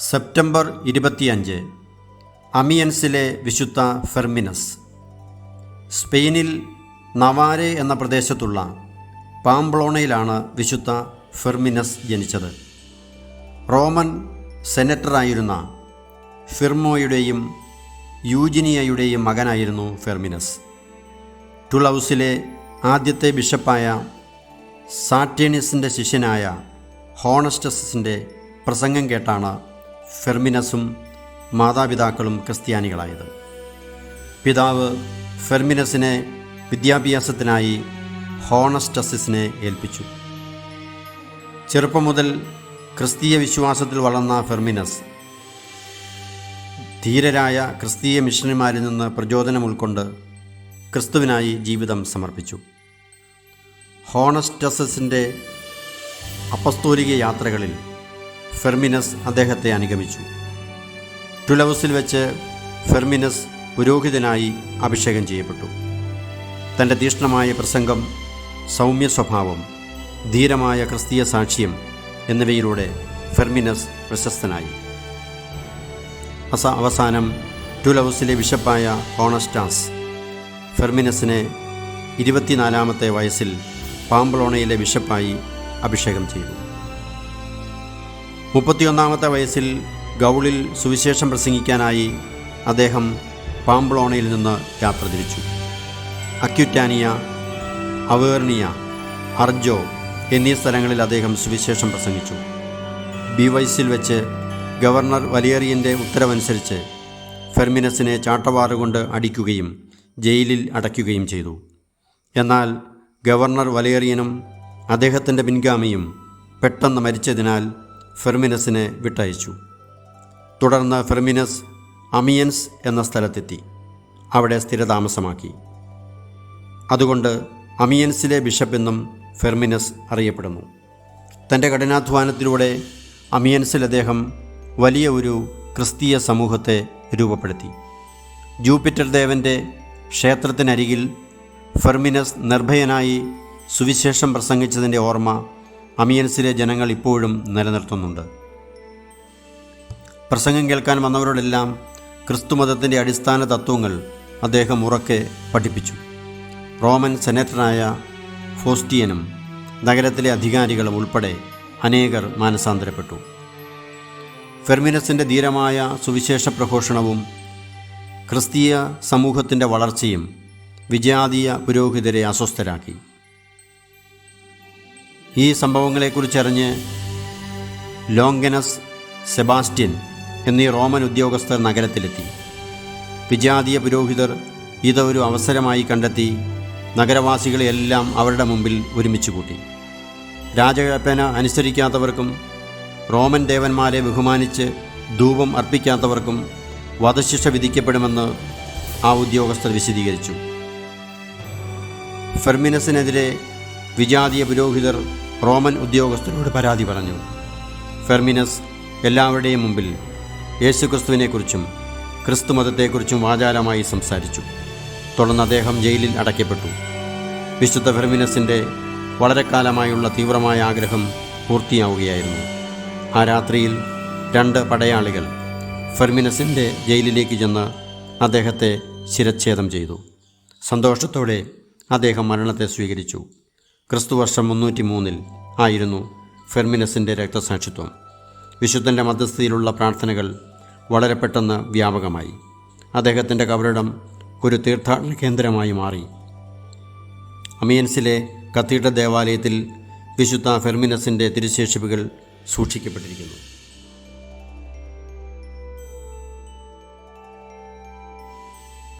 September ഇരുപത്തിയഞ്ച് അമിയൻസിലെ വിശുദ്ധ ഫെർമിനസ്. സ്പെയിനിൽ നവാരെ എന്ന പ്രദേശത്തുള്ള പാംബ്ലോണയിലാണ് വിശുദ്ധ ഫെർമിനസ് ജനിച്ചത്. റോമൻ സെനറ്ററായിരുന്ന ഫിർമോയുടെയും യൂജിനിയയുടെയും മകനായിരുന്നു ഫെർമിനസ്. ടുളൗസിലെ ആദ്യത്തെ ബിഷപ്പായ സാറ്റേണിയസിന്റെ ശിഷ്യനായ ഹോണസ്റ്റസിന്റെ പ്രസംഗം കേട്ടാണ് ഫെർമിനസും മാതാപിതാക്കളും ക്രിസ്ത്യാനികളായത്. പിതാവ് ഫെർമിനസിനെ വിദ്യാഭ്യാസത്തിനായി ഹോണസ്റ്റസിനെ ഏൽപ്പിച്ചു. ചെറുപ്പം മുതൽ ക്രിസ്തീയ വിശ്വാസത്തിൽ വളർന്ന ഫെർമിനസ് ധീരരായ ക്രിസ്തീയ മിഷണറിമാരിൽ നിന്ന് പ്രചോദനം ഉൾക്കൊണ്ട് ക്രിസ്തുവിനായി ജീവിതം സമർപ്പിച്ചു. ഹോണസ്റ്റസിന്റെ അപ്പസ്തോലിക യാത്രകളിൽ ഫെർമിനസ് അദ്ദേഹത്തെ അനുഗമിച്ചു. ടുലൗസിൽ വെച്ച് ഫെർമിനസ് പുരോഹിതനായി അഭിഷേകം ചെയ്യപ്പെട്ടു. തന്റെ തീഷ്ണമായ പ്രസംഗം സൗമ്യ സ്വഭാവം ധീരമായ ക്രിസ്തീയ സാക്ഷ്യം എന്നിവയിലൂടെ ഫെർമിനസ് പ്രശസ്തനായി. അസ അവസാനം ടുലൗസിലെ ബിഷപ്പായ ഹോണസ്റ്റാസ് ഫെർമിനസിനെ ഇരുപത്തിനാലാമത്തെ വയസ്സിൽ പാംബ്ലോണയിലെ ബിഷപ്പായി അഭിഷേകം ചെയ്തു. മുപ്പത്തിയൊന്നാമത്തെ വയസ്സിൽ ഗൗളിൽ സുവിശേഷം പ്രസംഗിക്കാനായി അദ്ദേഹം പാംബ്ലോണയിൽ നിന്ന് യാത്ര തിരിച്ചു. അക്യുറ്റാനിയ അവേർണിയ അർജോ എന്നീ സ്ഥലങ്ങളിൽ അദ്ദേഹം സുവിശേഷം പ്രസംഗിച്ചു. ബിവൈസിൽ വെച്ച് ഗവർണർ വലിയേറിയന്റെ ഉത്തരവനുസരിച്ച് ഫെർമിനസിനെ ചാട്ടവാറുകൊണ്ട് അടിക്കുകയും ജയിലിൽ അടയ്ക്കുകയും ചെയ്തു. എന്നാൽ ഗവർണർ വലേറിയനും അദ്ദേഹത്തിന്റെ പിൻഗാമിയും പെട്ടെന്ന് മരിച്ചതിനാൽ ഫെർമിനസിനെ വിട്ടയച്ചു. തുടർന്ന് ഫെർമിനസ് അമിയൻസ് എന്ന സ്ഥലത്തെത്തി. അവിടെ സ്ഥിരതാമസമാക്കി. അതുകൊണ്ട് അമിയൻസിലെ ബിഷപ്പ് എന്നും ഫെർമിനസ് അറിയപ്പെടുന്നു. തന്റെ കഠിനാധ്വാനത്തിലൂടെ അമിയൻസിൽ അദ്ദേഹം വലിയ ഒരു ക്രിസ്തീയ സമൂഹത്തെ രൂപപ്പെടുത്തി. ജൂപ്പിറ്റർ ദേവന്റെ ക്ഷേത്രത്തിനരികിൽ ഫെർമിനസ് നിർഭയനായി സുവിശേഷം പ്രസംഗിച്ചതിന്റെ ഓർമ്മ അമിയൻസിലെ ജനങ്ങൾ ഇപ്പോഴും നിലനിർത്തുന്നുണ്ട്. പ്രസംഗം കേൾക്കാൻ വന്നവരോടെല്ലാം ക്രിസ്തുമതത്തിന്റെ അടിസ്ഥാന തത്വങ്ങൾ അദ്ദേഹം ഉറക്കെ പഠിപ്പിച്ചു. റോമൻ സെനറ്ററായ ഫോസ്റ്റിയനും നഗരത്തിലെ അധികാരികളും ഉൾപ്പെടെ അനേകർ മാനസാന്തരപ്പെട്ടു. ഫെർമിനസിന്റെ ധീരമായ സുവിശേഷ പ്രഘോഷണവും ക്രിസ്തീയ സമൂഹത്തിന്റെ വളർച്ചയും വിജാതീയ പുരോഹിതരെ അസ്വസ്ഥരാക്കി. ഈ സംഭവങ്ങളെക്കുറിച്ചറിഞ്ഞ് ലോങ്കനസ് സെബാസ്റ്റ്യൻ എന്നീ റോമൻ ഉദ്യോഗസ്ഥർ നഗരത്തിലെത്തി. വിജാതീയ പുരോഹിതർ ഇതൊരു അവസരമായി കണ്ടെത്തി നഗരവാസികളെയെല്ലാം അവരുടെ മുമ്പിൽ ഒരുമിച്ച് കൂട്ടി. രാജകൽപ്പന അനുസരിക്കാത്തവർക്കും റോമൻ ദേവന്മാരെ ബഹുമാനിച്ച് ധൂപം അർപ്പിക്കാത്തവർക്കും വധശിക്ഷ വിധിക്കപ്പെടുമെന്ന് ആ ഉദ്യോഗസ്ഥർ വിശദീകരിച്ചു. ഫെർമിനസിനെതിരെ വിജാതീയ പുരോഹിതർ റോമൻ ഉദ്യോഗസ്ഥരോട് പരാതി പറഞ്ഞു. ഫെർമിനസ് എല്ലാവരുടെയും മുമ്പിൽ യേശുക്രിസ്തുവിനെക്കുറിച്ചും ക്രിസ്തുമതത്തെക്കുറിച്ചും വാചാലമായി സംസാരിച്ചു. തുടർന്ന് അദ്ദേഹം ജയിലിൽ അടയ്ക്കപ്പെട്ടു. വിശുദ്ധ ഫെർമിനസിന്റെ വളരെ കാലമായുള്ള തീവ്രമായ ആഗ്രഹം പൂർത്തിയാവുകയായിരുന്നു. ആ രാത്രിയിൽ രണ്ട് പടയാളികൾ ഫെർമിനസിന്റെ ജയിലിലേക്ക് ചെന്ന് അദ്ദേഹത്തെ ശിരച്ഛേദം ചെയ്തു. സന്തോഷത്തോടെ അദ്ദേഹം മരണത്തെ സ്വീകരിച്ചു. ക്രിസ്തുവർഷം മുന്നൂറ്റി മൂന്നിൽ ആയിരുന്നു ഫെർമിനസിന്റെ രക്തസാക്ഷിത്വം. വിശുദ്ധന്റെ മധ്യസ്ഥയിലുള്ള പ്രാർത്ഥനകൾ വളരെ പെട്ടെന്ന് വ്യാപകമായി. അദ്ദേഹത്തിന്റെ കബറിടം ഒരു തീർത്ഥാടന കേന്ദ്രമായി മാറി. അമിയൻസിലെ കത്തീഡ്രൽ ദേവാലയത്തിൽ വിശുദ്ധ ഫെർമിനസിന്റെ തിരുശേഷിപ്പുകൾ സൂക്ഷിക്കപ്പെട്ടിരിക്കുന്നു.